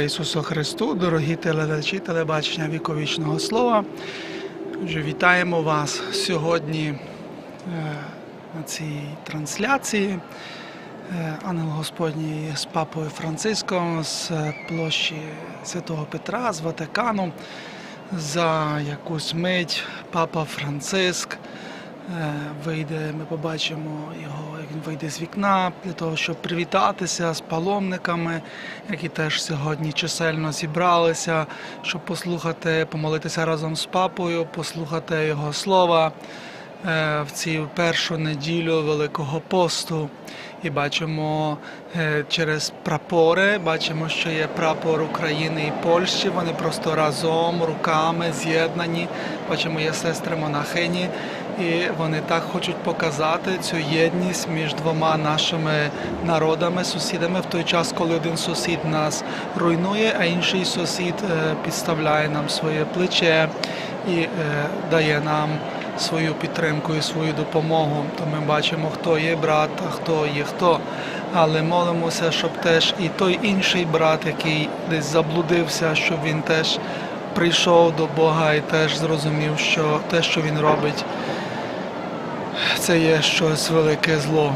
Ісусу Христу, дорогі телеглядачі телебачення віковічного слова. Отже, вітаємо вас сьогодні е, на цій трансляції. Е, Ангел Господній з папою Франциском з е, площі Святого Петра з Ватикану. За якусь мить папа Франциск вийде, ми побачимо його, як він вийде з вікна для того, щоб привітатися з паломниками, які теж сьогодні чисельно зібралися, щоб послухати, помолитися разом з папою, послухати його слова. е, в цю першу неділю Великого посту. І бачимо е, через прапори, бачимо, що є прапор України і Польщі. Вони просто разом, руками з'єднані. Бачимо, є сестри монахині, і вони так хочуть показати цю єдність між двома нашими народами, сусідами в той час, коли один сусід нас руйнує, а інший сусід е, підставляє нам своє плече і е, дає нам свою підтримку і свою допомогу. То ми бачимо, хто є брат, а хто є хто. Але молимося, щоб теж і той інший брат, який десь заблудився, щоб він теж прийшов до Бога і теж зрозумів, що те, що він робить, це є щось велике зло.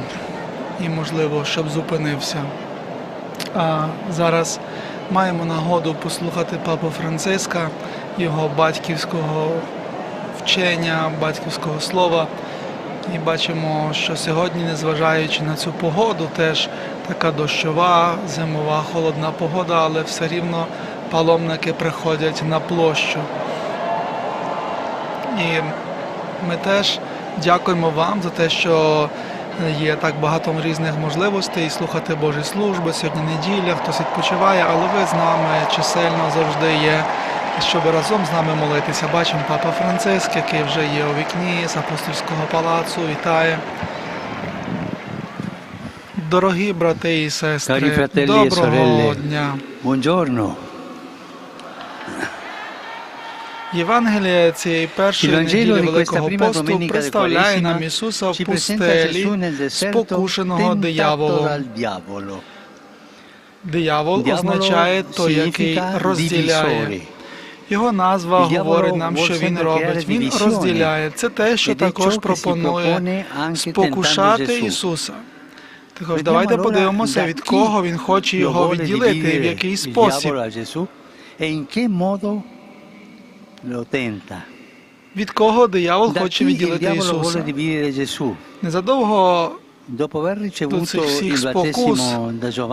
І можливо, щоб зупинився. А зараз маємо нагоду послухати папу Франциска, його батьківського вчення, батьківського слова. І бачимо, що сьогодні, незважаючи на цю погоду, теж така дощова, зимова, холодна погода, але все рівно паломники приходять на площу. І ми теж дякуємо вам за те, що є так багато різних можливостей слухати Божі служби. Сьогодні неділя, хтось відпочиває, але ви з нами чисельно завжди є, щоб разом з нами молитися. Бачимо папа Франциск, який вже є у вікні з апостольського палацу. Вітає. Дорогі брати і сестри, фрателлі і доброго дня. Buongiorno. Євангелія цієї першої неділі Великого посту представляє нам Ісуса в пустелі, спокушеного дияволом. Диявол означає той, який розділяє. Його назва говорить нам, що він робить. Він розділяє. Це те, що також пропонує спокушати. Ісуса. Також давайте подивимося, від кого він хоче його відділити, в який спосіб. e. Від кого диявол хоче відділити Ісуса. Незадовго до цих всіх спокус,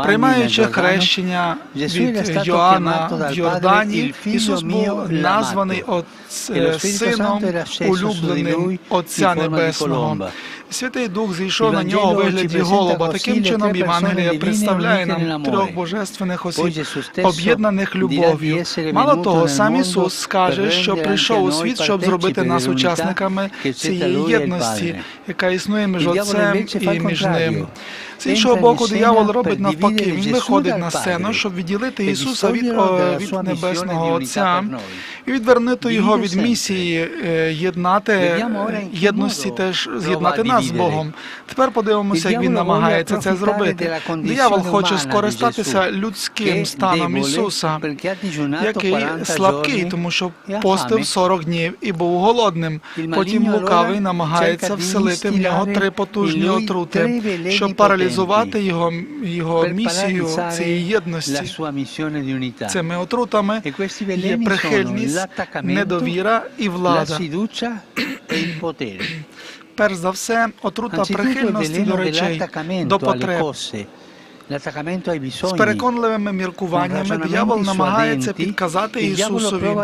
приймаючи хрещення від Йоанна в Йордані, Ісус був названий E Сином улюбленим Отця Небесного. Святий Дух зійшов на нього у вигляді голуба. Таким чином, Євангелія представляє нам трьох божественних осіб, об'єднаних любов'ю. Мало того, сам Ісус скаже, що прийшов у світ, щоб зробити нас учасниками цієї єдності, яка існує між Отцем і між ним. З іншого боку, диявол робить навпаки. Він виходить на сцену, щоб відділити Ісуса від, від Небесного Отця і відвернути його від місії е, єднати єдності теж з'єднати a з. Богом. Тепер подивимося, як він намагається це зробити. Диявол хоче скористатися людським станом Ісуса, який слабкий, тому що постив fame. 40 днів і був голодним. Потім лукавий намагається вселити в нього три потужні отрути, щоб паралізувати його, його місію цієї єдності. Цими отрутами E є прихильність, недовіра і влада. e. Перш за все, отрута прихильності до речей, до потреб. З переконливими міркуваннями диявол намагається підказати Ісусові,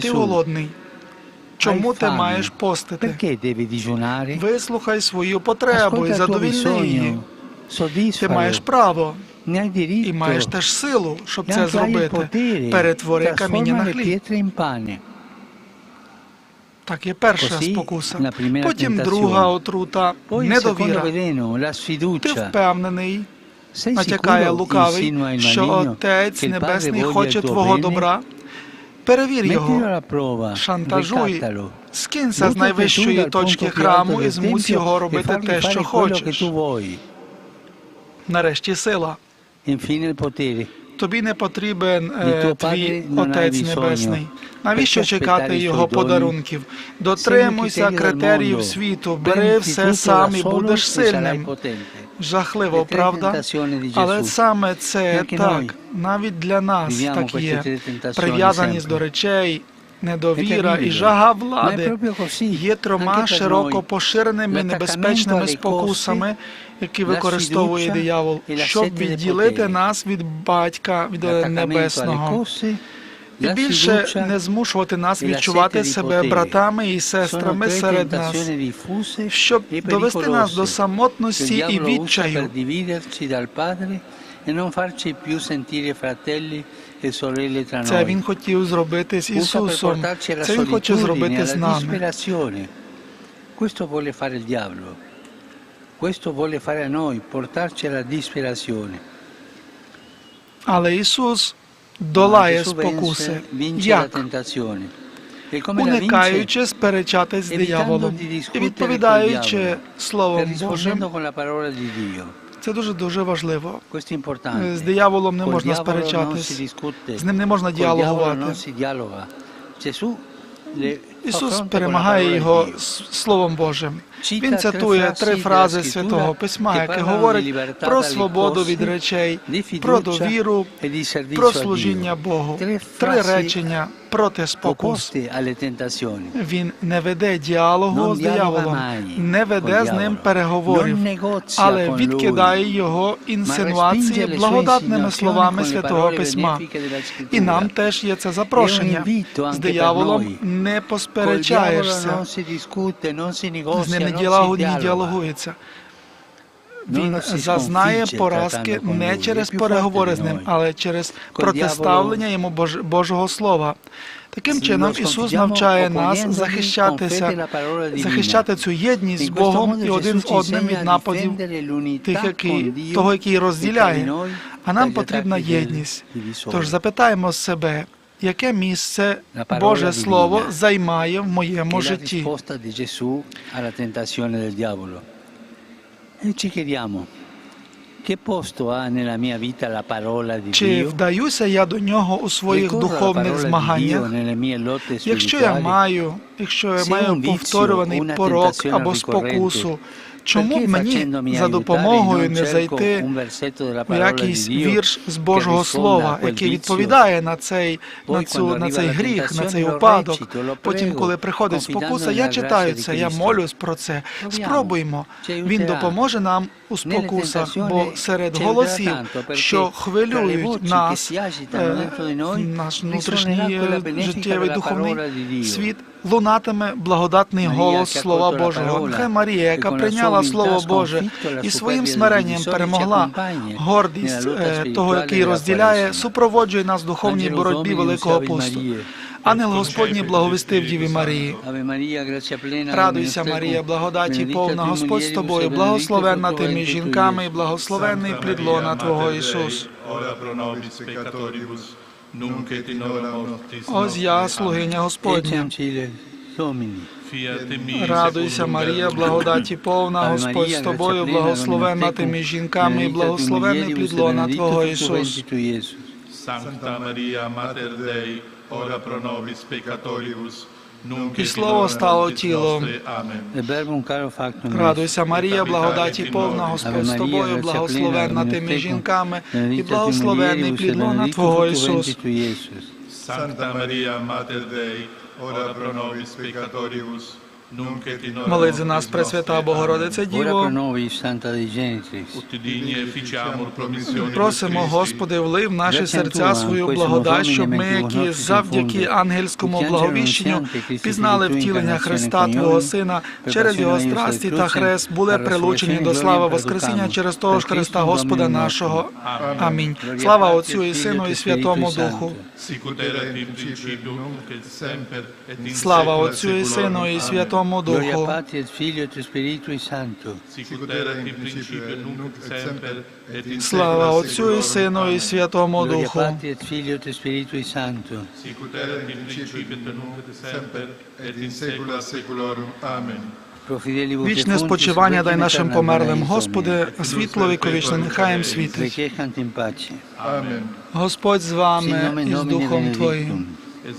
ти голодний. Чому ти маєш постити? Вислухай свою потребу і задовільни її. Ти маєш право і маєш теж силу, щоб E це зробити. Перетвори каміння на хліб. Так, є перша спокуса. Потім друга отрута недовіра. Ти впевнений, натякає лукавий, що Отець Небесний хоче твого добра. Перевір його, шантажуй, скинься з найвищої точки храму і змусь його e робити те, що хочеш. Нарешті сила. E тобі не потрібен е, твій Отець. Небесний. Навіщо чекати Його подарунків? Дотримуйся критеріїв світу, бери все сам і будеш e сильним. Жахливо, правда? Але саме це так, навіть для нас так є. Прив'язаність до речей, недовіра і жага влади є трьома широко поширеними небезпечними спокусами, які використовує диявол, щоб відділити нас від батька, від небесного. І більше не змушувати нас відчувати себе братами і сестрами серед нас, щоб довести нас до самотності і відчаю. E e Це він хотів зробити з Ісусом. Це він хоче зробити з нами. Questo vuole fare il diavolo. Questo vuole fare a noi, portarci alla disperazione. Але Ісус долає спокуси. Як? E? Уникаючи сперечатись з дияволом і відповідаючи Словом e Божим, це дуже дуже важливо. З дияволом не можна сперечатись, з ним не можна діалогувати. Ісус перемагає його Словом Божим. Він цитує три фрази Святого Письма, яке говорить про свободу від речей, про довіру, e про служіння Богу. Три речення проти спокус. Він не веде діалогу з дияволом, не веде з ним переговорів, але відкидає його інсинуації благодатними словами Святого Письма. І нам теж є це запрошення. З дияволом не посперечаєшся, з ним не діалогу- діалогується. Він зазнає поразки не через переговори з ним, але через протиставлення йому Божого Слова. Таким чином Ісус навчає нас захищатися, захищати цю єдність з Богом і один з одним від нападів тих, які, того, який розділяє. А нам потрібна єдність. Тож запитаємо себе, яке місце Боже. Слово займає в моєму житті? Ci chiediamo, che posto ha nella mia vita la parola di Чи Dio? вдаюся я до нього у своїх Ricorro alla духовних parola di Dio змаганнях? nelle mie lotte Якщо я spirituali? маю, якщо я маю vizio, повторюваний una порок tentazione або ricorrente, спокусу, чому б мені за допомогою не зайти parola якийсь вірш з Божого Слова, який відповідає на цей, на, цю, на цей гріх, на цей упадок. Потім, коли приходить спокуса, я читаю це, я молюсь про це. Спробуймо. Він допоможе нам у спокусах, бо серед голосів, що хвилюють нас, е, наш внутрішній е, життєвий духовний світ, лунатиме благодатний голос Слова Божого. Нехай Марія, яка прийняла Слово Боже і своїм смиренням перемогла гордість е, того, який розділяє, супроводжує нас в духовній боротьбі Великого посту. Ангел Господній благовістив Діві Марії. Радуйся, Марія, благодаті повна, Господь з тобою, благословенна fructus ти між жінками, і благословенний плід лона Твого Ісус. Nunc et in hora mortis Ось я, слугиня Господня. Радуйся, Марія, благодаті повна, Господь з Maria, тобою, grazia plena, благословенна Dominus ти tecum, між жінками, і благословенний mulieribus плід et лона benedictus Твого Ісус. Sancta Maria, Mater Dei, ora pro nobis peccatoribus, І Слово стало тілом. Радуйся, Марія, благодаті повна, Господь з тобою, благословенна ти між жінками, і благословенний mulieribus плід et лона benedictus Твого Ісус. Sancta Maria, Mater Dei, ora pro nobis peccatoribus, Молись за нас, Пресвята. Богородице pro Діво. Просимо, Господи, влив в наші серця свою благодать, щоб ми, які завдяки ангельському благовіщенню пізнали втілення Христа, Твого Сина, через Його страсті та хрест були прилучені до слави Воскресіння через того ж Христа Господа нашого. Amen. Амінь. Слава Отцю і Сину, і Святому Духу. Слава Отцю і. Сину, і. Святому Gloria Духу. Patri et Filio et Spiritui Sancto. Sicut erat in principio, nunc et semper, et in Слава Отцю і. Сину, і Святому Gloria Духу. Patri et Filio et Spiritui Sancto. Sicut erat in principio, nunc et semper, et in saecula saeculorum. Amen. Вічне спочивання дай нашим померлим, Господи, світло віковічне, нехай їм світить. Господь з вами і з Духом. Твоїм.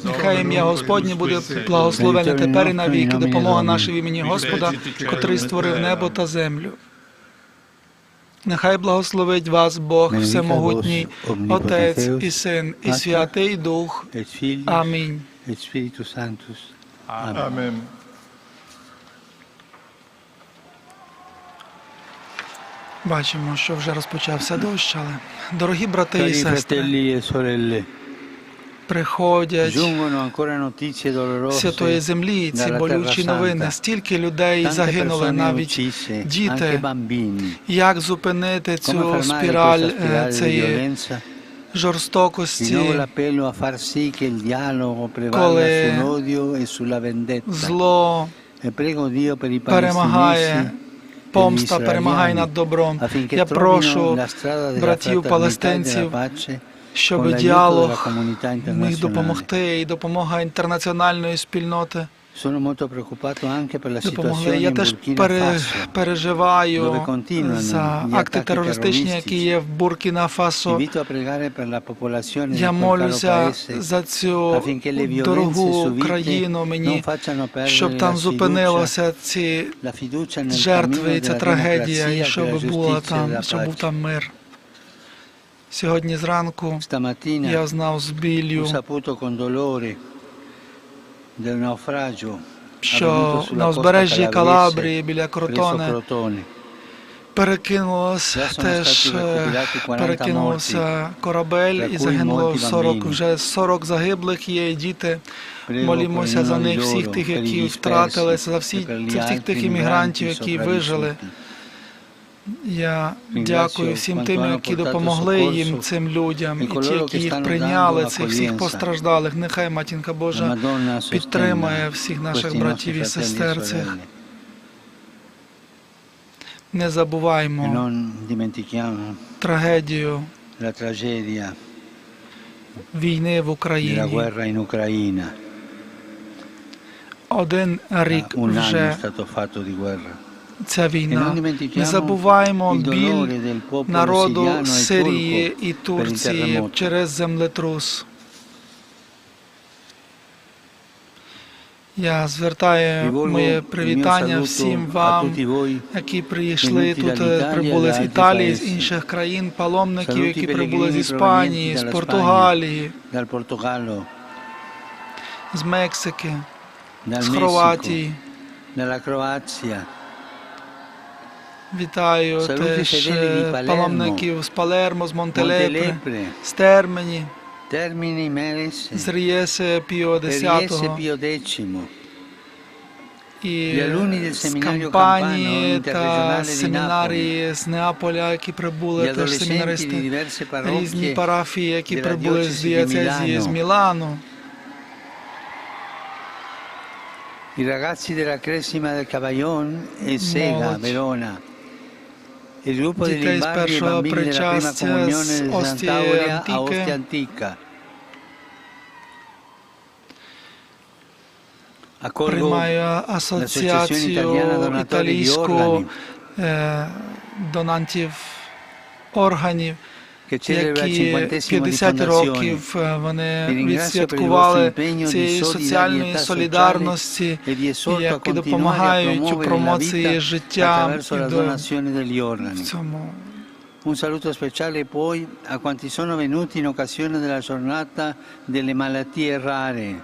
Нехай ім'я Господнє буде благословене тепер і навіки, допомога наша в імені Господа, котрий створив небо та землю. Нехай благословить вас Бог Всемогутній, Отець і Син, і Святий Дух. Амінь. Amen. Бачимо, що вже розпочався дощ, але дорогі брати і сестри, приходять dolorose святої землі ці болючі новини. Стільки людей загинули, навіть діти. Як зупинити цю спіраль е, цієї жорстокості, Коли e зло E перемагає, помста e перемагає над добром. Я прошу братів e палестинців, щоб діалог міг допомогти і допомога інтернаціональної спільноти допомогли. Я теж пере, переживаю за акти терористичні, які є в Буркіна Фасо. Я молюся за цю дорогу країну мені, щоб там зупинилося ці жертви і ця трагедія, і щоб була e там, щоб був там мир. Сьогодні зранку я знав з naufragio що на узбережжі Калабрії біля Кротоне перекинулося теж е, recuperati 40 перекинувся корабель і загинуло molti 40, вже 40 загиблих є діти. Молімося за них, всіх тих, які втратилися, за dispersi, всі per gli за всіх тих іммігрантів, які вижили. Я дякую всім тим, які допомогли їм цим людям, e і ті, які їх прийняли, цих всіх постраждалих. Нехай матінка Божа підтримає всіх наших братів і e сестер цих. Не E забуваймо трагедію війни в Україні. Один рік вже ця E війна. Не забуваємо біль народу e Сирії і Турції через землетрус. Я звертаю моє привітання всім вам, які прийшли тут, прибули з Італії, з інших країн, паломників, які прибули з Іспанії, з Португалії, з Мексики, з Хорватії. Вітаю Saluti теж е, паломників з Палермо, з Монтелепре, з Термені, з Рієсе Піо X і з кампанії та семінарії з Неаполя, які прибули теж семінаристи, різні парафії, які прибули з di з. Мілану, I ragazzi della Cresima del Cavaillon e Sega, Verona. Дітей з e першого prima причастя comunione з Остії. Accolgo приймаю асоціацію Italiana Donatori di італійську Organi е, донантів органів, які 50 di 50 fondazione. років е, вони відсвяткували цієї соціальної солідарності, e які допомагають у промоції життя в organi. цьому. Un saluto speciale poi a quanti sono venuti in occasione della giornata delle malattie rare,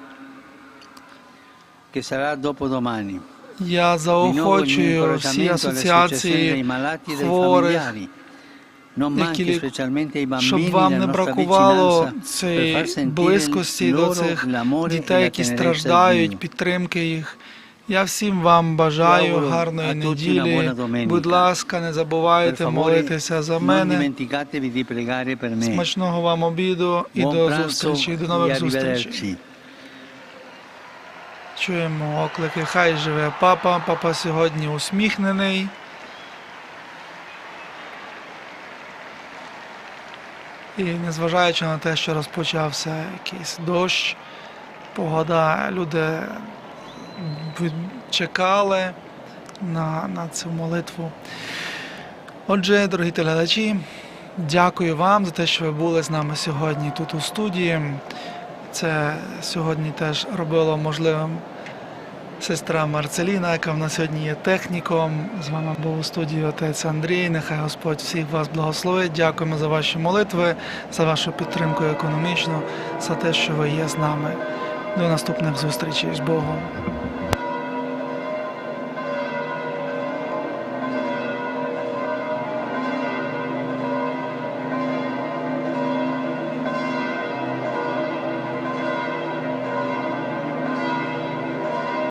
che sarà dopodomani. Я заохочую всі асоціації e хворих, які щоб вам не бракувало цієї близькості до цих дітей, які страждають, підтримки їх. Я всім вам бажаю гарної неділі. Будь ласка, не забувайте молитися за мене. Смачного вам обіду і до зустрічі, до e нових зустрічей. Чуємо оклики. Хай живе папа. Папа сьогодні усміхнений. І незважаючи на те, що розпочався якийсь дощ, погода, люди чекали, на, на цю молитву. Отже, дорогі телеглядачі, дякую вам за те, що ви були з нами сьогодні тут у студії. Це сьогодні теж робило можливим сестра Марцеліна, яка в нас сьогодні є техніком. З вами був у студії отець Андрій. Нехай Господь всіх вас благословить. Дякуємо за ваші молитви, за вашу підтримку економічну, за те, що ви є з нами. До наступних зустрічей з Богом.